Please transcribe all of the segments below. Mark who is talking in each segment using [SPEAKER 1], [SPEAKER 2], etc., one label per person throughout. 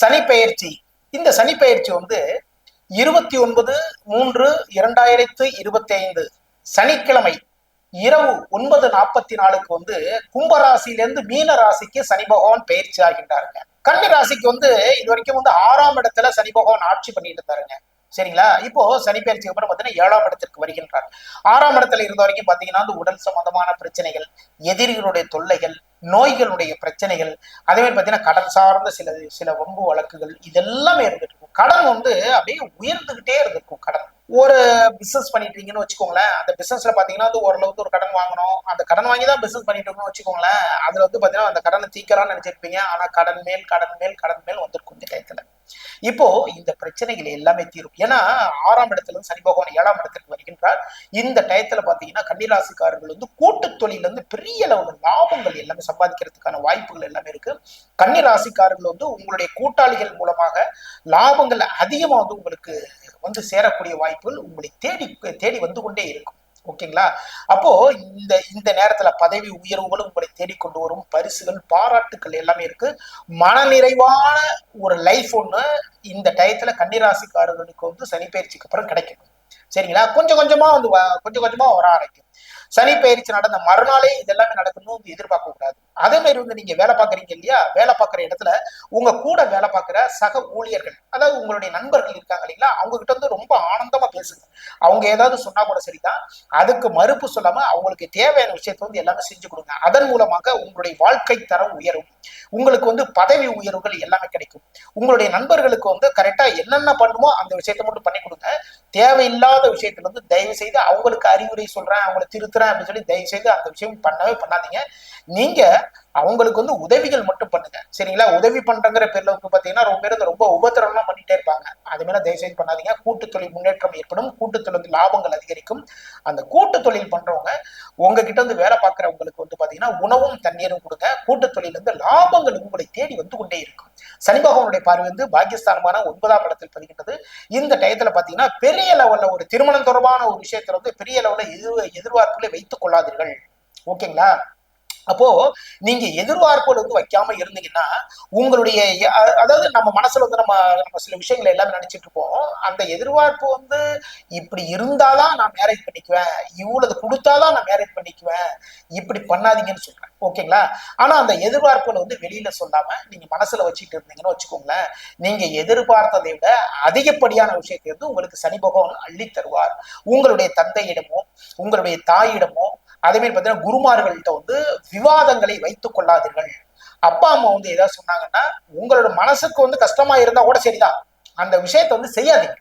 [SPEAKER 1] சனிப்பெயர்ச்சி. இந்த சனிப்பெயர்ச்சி வந்து இருபத்தி ஒன்பது மூன்று இரண்டாயிரத்து இருபத்தி ஐந்து சனிக்கிழமை இரவு ஒன்பது நாற்பத்தி நாலுக்கு வந்து கும்பராசியிலிருந்து மீன ராசிக்கு சனி பகவான் பயிற்சி ஆகின்றாருங்க. கன்னி ராசிக்கு வந்து இது வரைக்கும் வந்து ஆறாம் இடத்துல சனி பகவான் ஆட்சி பண்ணிட்டு இருந்தாருங்க. சரிங்களா? இப்போ சனி பயிற்சிக்கு அப்புறம் பார்த்தீங்கன்னா ஏழாம் இடத்திற்கு வருகின்றார். ஆறாம் இடத்துல இருந்த வரைக்கும் பார்த்தீங்கன்னா வந்து உடல் சம்பந்தமான பிரச்சனைகள் எதிரிகளுடைய தொல்லைகள் நோய்களுடைய பிரச்சனைகள் அதே மாதிரி பார்த்தீங்கன்னா கடன் சார்ந்த சில சில வம்பு வழக்குகள் இதெல்லாமே இருந்துட்டு இருக்கும் கடன் வந்து அப்படியே உயர்ந்துகிட்டே இருந்திருக்கும் கடன். ஒரு பிசினஸ் பண்ணிட்டு இருக்கீங்கன்னு வச்சுக்கோங்களேன் அந்த பிசினஸ்ல பாத்தீங்கன்னா வந்து ஓரளவுக்கு ஒரு கடன் வாங்கணும். அந்த கடன் வாங்கி தான் பிசினஸ் பண்ணிட்டு இருக்கணும்னு வச்சுக்கோங்களேன் அதுல வந்து பாத்தீங்கன்னா அந்த கடனை தீக்கலாம்னு நினைச்சிருப்பீங்க. ஆனா கடன் மேல் கடன் மேல் கடன் மேல் வந்திருக்கும் இந்த டயத்துல. இப்போ இந்த பிரச்சனைகள் எல்லாமே தீரும். ஏன்னா ஆறாம் இடத்துல இருந்து சனி பகவான் ஏழாம் இடத்திற்கு வருகின்றார். இந்த டயத்துல பாத்தீங்கன்னா கன்னிராசிக்காரர்கள் வந்து கூட்டு தொழில இருந்து பெரிய அளவு லாபங்கள் எல்லாமே சம்பாதிக்கிறதுக்கான வாய்ப்புகள் எல்லாமே இருக்கு. கன்னிராசிக்காரர்கள் வந்து உங்களுடைய கூட்டாளிகள் மூலமாக லாபங்கள் அதிகமா வந்து உங்களுக்கு வந்து சேரக்கூடிய வாய்ப்புகள் உங்களை தேடி தேடி வந்து கொண்டே இருக்கும். ஓகேங்களா? அப்போ இந்த இந்த நேரத்துல பதவி உயர்வுகளும் உங்களை தேடிக்கொண்டு வரும் பரிசுகள் பாராட்டுக்கள் எல்லாமே இருக்கு. மனநிறைவான ஒரு லைஃப் ஒண்ணு இந்த டயத்துல கன்னிராசிக்காரர்களுக்கு வந்து சனி பயிற்சிக்கு அப்புறம் கிடைக்கும் சரிங்களா? கொஞ்சம் கொஞ்சமா வந்து வ- கொஞ்சம் கொஞ்சமா வர ஆரம்பிக்கும். சனி பயிற்சி நடந்த மறுநாளே இதெல்லாமே நடக்கணும்னு எதிர்பார்க்க கூடாது. அதே மாதிரி வந்து நீங்க வேலை பார்க்குறீங்க இல்லையா? வேலை பார்க்குற இடத்துல உங்க கூட வேலை பார்க்குற சக ஊழியர்கள் அதாவது உங்களுடைய நண்பர்கள் இருக்காங்க இல்லைங்களா? அவங்க கிட்ட வந்து ரொம்ப ஆனந்தமா பேசுங்க. அவங்க ஏதாவது சொன்னா கூட சரிதான். அதுக்கு மறுப்பு சொல்லாம அவங்களுக்கு தேவையான விஷயத்த வந்து எல்லாமே செஞ்சு கொடுங்க. அதன் மூலமாக உங்களுடைய வாழ்க்கை தரம் உயரும். உங்களுக்கு வந்து பதவி உயர்வுகள் எல்லாமே கிடைக்கும். உங்களுடைய நண்பர்களுக்கு வந்து கரெக்டா என்னென்ன பண்ணுமோ அந்த விஷயத்த மட்டும் பண்ணி கொடுங்க. தேவையில்லாத விஷயத்துல வந்து தயவு செய்து அவங்களுக்கு அறிவுரை சொல்றேன் அவங்களை திருத்துறேன் அப்படின்னு சொல்லி தயவு செய்து அந்த விஷயம் பண்ணவே பண்ணாதீங்க. நீங்க அவங்களுக்கு வந்து உதவிகள் மட்டும் பண்ணுங்க. சரிங்களா? உதவி பண்றங்கிற பேர்ல வந்து பாத்தீங்கன்னா ரொம்ப பேர் ரொம்ப உபத்திரம்லாம் பண்ணிட்டே இருப்பாங்க. அது மேல தயவு பண்ணாதீங்க. கூட்டு தொழில் முன்னேற்றம் ஏற்படும். கூட்டு தொழில் லாபங்கள் அதிகரிக்கும். அந்த கூட்டு தொழில் பண்றவங்க உங்ககிட்ட வந்து வேலை பார்க்கறவங்களுக்கு வந்து பாத்தீங்கன்னா உணவும் தண்ணீரும் கொடுங்க. கூட்டு தொழில் வந்து லாபங்கள் உங்களை தேடி வந்து கொண்டே இருக்கும். சனி பகவானுடைய பார்வை வந்து பாகிஸ்தானமான ஒன்பதாம் இடத்தில் பதிக்கின்றது இந்த டயத்துல பாத்தீங்கன்னா பெரிய லெவல்ல ஒரு திருமணம் தொடர்பான ஒரு விஷயத்துல வந்து பெரிய லெவல்ல எதிர் எதிர்பார்ப்புகளை வைத்துக் கொள்ளாதீர்கள். ஓகேங்களா? அப்போ நீங்க எதிர்பார்ப்புகள் வந்து வைக்காம இருந்தீங்கன்னா உங்களுடைய அதாவது நம்ம மனசுல வந்து நம்ம நம்ம சில விஷயங்களை எல்லாமே நினைச்சிட்டு இருப்போம். அந்த எதிர்பார்ப்பு வந்து இப்படி இருந்தாதான் நான் மேரேஜ் பண்ணிக்குவேன். இவ்வளவு கொடுத்தாதான் நான் மேரேஜ் பண்ணிக்குவேன். இப்படி பண்ணாதீங்கன்னு சொல்றேன். ஓகேங்களா? ஆனா அந்த எதிர்பார்ப்புகளை வந்து வெளியில சொல்லாம நீங்க மனசுல வச்சுட்டு இருந்தீங்கன்னு வச்சுக்கோங்களேன். நீங்க எதிர்பார்த்ததை விட அதிகப்படியான விஷயத்தை வந்து உங்களுக்கு சனி பகவான் அள்ளி தருவார் உங்களுடைய தந்தையிடமோ உங்களுடைய தாயிடமோ அதே மாதிரி பார்த்தீங்கன்னா குருமார்கள்ட்ட வந்து விவாதங்களை வைத்துக் கொள்ளாதீர்கள். அப்பா அம்மா வந்து ஏதாவது சொன்னாங்கன்னா உங்களோட மனசுக்கு வந்து கஷ்டமா இருந்தா கூட சரிதான். அந்த விஷயத்த வந்து செய்யாதீங்க.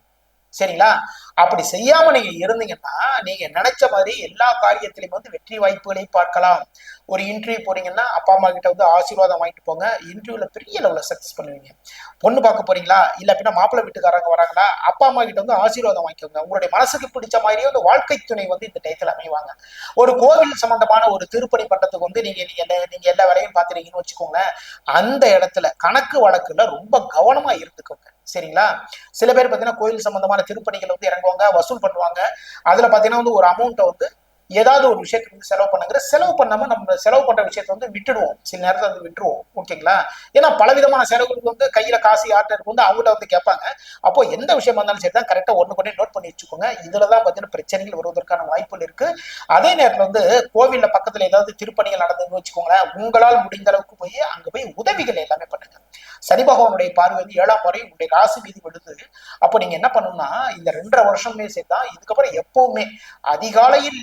[SPEAKER 1] சரிங்களா? அப்படி செய்யாம நீங்க இருந்தீங்கன்னா நீங்க நினைச்ச மாதிரி எல்லா காரியத்திலையும் வந்து வெற்றி வாய்ப்புகளை பார்க்கலாம். ஒரு இன்டர்வியூ போறீங்கன்னா அப்பா அம்மா கிட்ட வந்து ஆசீர்வாதம் வாங்கிட்டு போங்க. இன்டர்வியூல பெரிய லெவல்ல சக்சஸ் பண்ணுவீங்க. பொண்ணு பார்க்க போறீங்களா? இல்ல அப்படின்னா மாப்பிள்ளை வீட்டுக்காரங்க வராங்களா அப்பா அம்மா கிட்ட வந்து ஆசீர்வாதம் வாங்கிக்கோங்க. உங்களுடைய மனசுக்கு பிடிச்ச மாதிரியே வந்து வாழ்க்கை துணை வந்து இந்த டயத்துல அமைவாங்க. ஒரு கோவில் சம்பந்தமான ஒரு திருப்பணி பட்டத்துக்கு வந்து நீங்க நீங்க எல்லா- நீங்க எல்லா வேலையும் பாத்துறீங்கன்னு வச்சுக்கோங்களேன் அந்த இடத்துல கணக்கு வழக்குல ரொம்ப கவனமா இருந்துக்கோங்க. சரிங்களா? சில பேர் பாத்தீங்கன்னா கோயில் சம்பந்தமான திருப்பணிகள் வந்து வாங்கிக்கோங்க வசூல் பண்ணுவாங்க. அதுல பாத்தீங்கன்னா வந்து ஒரு அமௌண்ட்டை வந்து ஏதாவது ஒரு விஷயத்துக்கு வந்து செலவு பண்ணுங்கிற செலவு பண்ணாம நம்ம செலவு பண்ற விஷயத்த வந்து விட்டுடுவோம். சில நேரத்தில் வந்து விட்டுருவோம். ஓகேங்களா? ஏன்னா பலவிதமான செலவுகளுக்கு வந்து கையில காசு யார்ட்ட வந்து அவங்கள்ட்ட வந்து கேட்பாங்க. அப்போ எந்த விஷயமா இருந்தாலும் சரி தான் கரெக்டாக ஒன்று கொண்டே நோட் பண்ணி வச்சுக்கோங்க. இதுலதான் பார்த்தீங்கன்னா பிரச்சனைகள் வருவதற்கான வாய்ப்புகள் இருக்கு. அதே நேரத்தில் வந்து கோவில்ல பக்கத்துல ஏதாவது திருப்பணிகள் நடந்ததுன்னு வச்சுக்கோங்களேன் உங்களால் முடிந்த அளவுக்கு போய் அங்க போய் உதவிகள் எல்லாமே பண்ணுங்க. சனி பகவானுடைய பார்வை வந்து ஏழாம் முறை உங்களுடைய ராசி மீது விழுது. அப்போ நீங்க என்ன பண்ணணும்னா இந்த ரெண்டரை வருஷமே சேர்த்தா இதுக்கப்புறம் எப்பவுமே அதிகாலையில்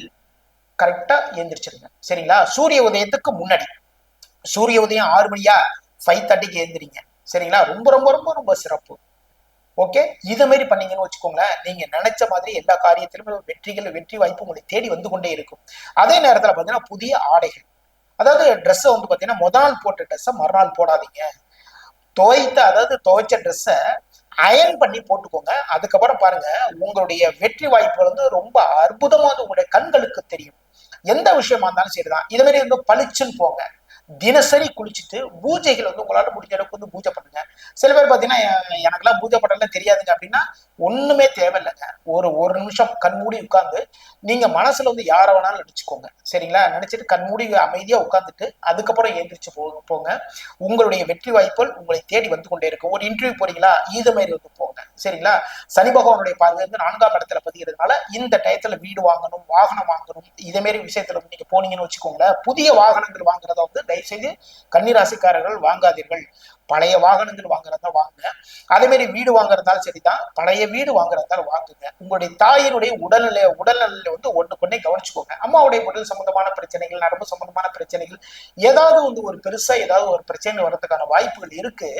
[SPEAKER 1] கரெக்டாக எழுந்திரிச்சிருங்க சரிங்களா? சூரிய உதயத்துக்கு முன்னாடி. சூரிய உதயம் ஆறு மணியா? ஃபைவ் தேர்ட்டிக்கு எழுந்திரிங்க சரிங்களா? ரொம்ப ரொம்ப ரொம்ப ரொம்ப சிறப்பு. ஓகே இது மாதிரி பண்ணீங்கன்னு வச்சுக்கோங்களேன் நீங்க நினைச்ச மாதிரி எல்லா காரியத்திலும் வெற்றிகள் வெற்றி வாய்ப்பு உங்களை தேடி வந்து கொண்டே இருக்கும். அதே நேரத்தில் பார்த்தீங்கன்னா புதிய ஆடைகள். அதாவது ட்ரெஸ்ஸை வந்து பார்த்தீங்கன்னா முதல் நாள் போட்ட ட்ரெஸ்ஸை மறுநாள் போடாதீங்க. துவைத்த அதாவது துவைச்ச ட்ரெஸ்ஸை அயன் பண்ணி போட்டுக்கோங்க. அதுக்கப்புறம் பாருங்க உங்களுடைய வெற்றி வாய்ப்புகள் வந்து ரொம்ப அற்புதமாக உங்களுடைய கண்களுக்கு தெரியும். எந்த விஷயமா இருந்தாலும் சரிதான். இது மாதிரி வந்து பளிச்சுன்னு போங்க. தினசரி குளிச்சுட்டு பூஜைகள் வந்து உங்களால் முடிஞ்ச அளவுக்கு வந்து பூஜை பண்ணுங்க. சில பேர் பார்த்தீங்கன்னா எனக்குலாம் எனக்கெல்லாம் பூஜை பண்ணலாம் தெரியாதுங்க அப்படின்னா ஒண்ணுமே தேவையில்லைங்க ஒரு ஒரு நிமிஷம் கண்மூடி உட்காந்து நீங்க மனசுல வந்து யாரை வேணாலும் நடிச்சுக்கோங்க. சரிங்களா? நினைச்சிட்டு கண்மூடி அமைதியா உட்காந்துட்டு அதுக்கப்புறம் எந்திரிச்சு போ போங்க. உங்களுடைய வெற்றி வாய்ப்புகள் உங்களை தேடி வந்து கொண்டே இருக்கும் ஒரு இன்டர்வியூ போறீங்களா? இது மாதிரி வந்து போங்க. சரிங்களா? சனி பகவானுடைய பார்வை வந்து நான்காம் இடத்துல பதிகிறதுனால இந்த டயத்துல வீடு வாங்கணும் வாகனம் வாங்கணும் இதே மாதிரி விஷயத்துல நீங்க போனீங்கன்னு வச்சுக்கோங்களேன் புதிய வாகனங்கள் வாங்குறத வந்து தயவுசெய்து கன்னிராசிக்காரர்கள் வாங்காதீர்கள். பழைய வாகனங்கள் வாங்குறதா வாங்குங்க. அதே மாதிரி வீடு வாங்குறதாலும் சரிதான். பழைய வீடு வாங்குறதாலும் வாங்குங்க. உங்களுடைய தாயினுடைய உடல்நிலை உடல்நிலையில வந்து ஒன்று கொண்டே கவனிச்சுக்கோங்க. அம்மாவுடைய உடல் சம்பந்தமான பிரச்சனைகள் நரம்பு சம்பந்தமான பிரச்சனைகள் ஏதாவது வந்து ஒரு பெருசா ஏதாவது ஒரு பிரச்சனை வர்றதுக்கான வாய்ப்புகள் இருக்கு.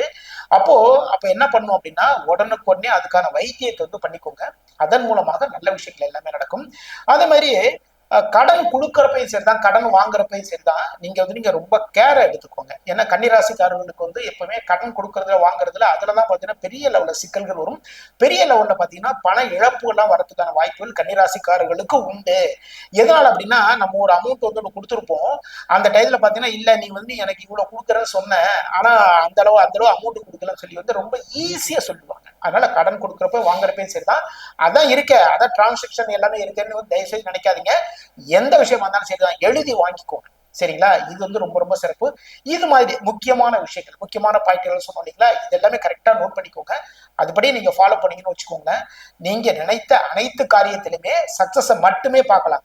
[SPEAKER 1] அப்போ அப்ப என்ன பண்ணும் அப்படின்னா உடனுக்குடனே அதுக்கான வைத்தியத்தை வந்து பண்ணிக்கோங்க. அதன் மூலமாக நல்ல விஷயங்கள் எல்லாமே நடக்கும். அதே மாதிரி கடன் கொடுக்கறப்பையும் சரிதான் கடன் வாங்குறப்பையும் சரிதான். நீங்க வந்து நீங்க ரொம்ப கேர் எடுத்துக்கோங்க. ஏன்னா கன்னிராசிக்காரர்களுக்கு வந்து எப்பவுமே கடன் கொடுக்கறதுல வாங்குறதுல அதுலதான் பாத்தீங்கன்னா பெரிய லெவல்ல சிக்கல்கள் வரும். பெரிய லெவல்ல பாத்தீங்கன்னா பண இழப்புகள்லாம் வரதுக்கான வாய்ப்புகள் கன்னிராசிக்காரர்களுக்கு உண்டு. எதனால அப்படின்னா நம்ம ஒரு அமௌண்ட் வந்து ஒன்று கொடுத்துருப்போம். அந்த டைத்துல பாத்தீங்கன்னா இல்ல நீ வந்து எனக்கு இவ்வளவு கொடுக்குறேன்னு சொன்ன. ஆனா அந்த அளவு அந்த அளவு அமௌண்ட் கொடுக்கலன்னு சொல்லி வந்து ரொம்ப ஈஸியா சொல்லுவாங்க. அதனால கடன் கொடுக்குறப்ப வாங்குறப்பையும் சரிதான். அதான் இருக்க அதான் டிரான்சாக்ஷன் எல்லாமே இருக்குன்னு வந்து தயவு செய்து நினைக்காதீங்க. எந்த விஷயமா இருந்தாலும் சரிதான். எழுதி வாங்கிக்கோங்க. சரிங்களா? இது வந்து ரொம்ப ரொம்ப சிறப்பு. இது மாதிரி முக்கியமான விஷயங்கள் முக்கியமான பாயிண்ட்கள் சொன்னோம் இல்லைங்களா? இது எல்லாமே கரெக்டாக நோட் பண்ணிக்கோங்க. அதுபடி நீங்க ஃபாலோ பண்ணீங்கன்னு வச்சுக்கோங்க நீங்க நினைத்த அனைத்து காரியத்திலுமே சக்சஸை மட்டுமே பார்க்கலாம்.